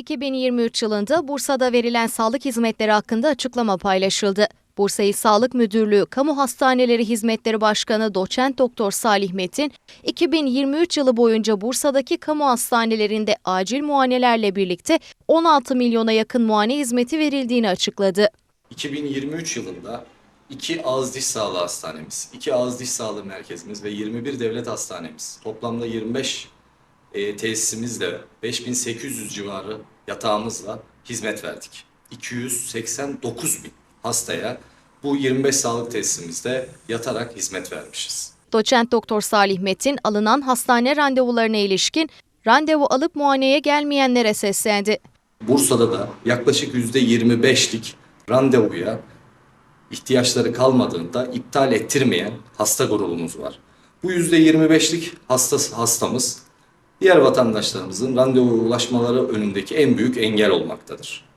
2023 yılında Bursa'da verilen sağlık hizmetleri hakkında açıklama paylaşıldı. Bursa İl Sağlık Müdürlüğü Kamu Hastaneleri Hizmetleri Başkanı Doçent Doktor Salih Metin, 2023 yılı boyunca Bursa'daki kamu hastanelerinde acil muayenelerle birlikte 16 milyona yakın muayene hizmeti verildiğini açıkladı. 2023 yılında iki ağız diş sağlığı hastanemiz, iki ağız diş sağlığı merkezimiz ve 21 devlet hastanemiz, toplamda 25 e, tesisimizle 5800 civarı yatağımızla hizmet verdik. 289 bin hastaya bu 25 sağlık tesisimizde yatarak hizmet vermişiz. Doçent Doktor Salih Metin alınan hastane randevularına ilişkin randevu alıp muayeneye gelmeyenlere seslendi. Bursa'da da yaklaşık %25'lik randevuya ihtiyaçları kalmadığında iptal ettirmeyen hasta grubumuz var. Bu %25'lik hasta, hastamız diğer vatandaşlarımızın randevuya ulaşmaları önündeki en büyük engel olmaktadır.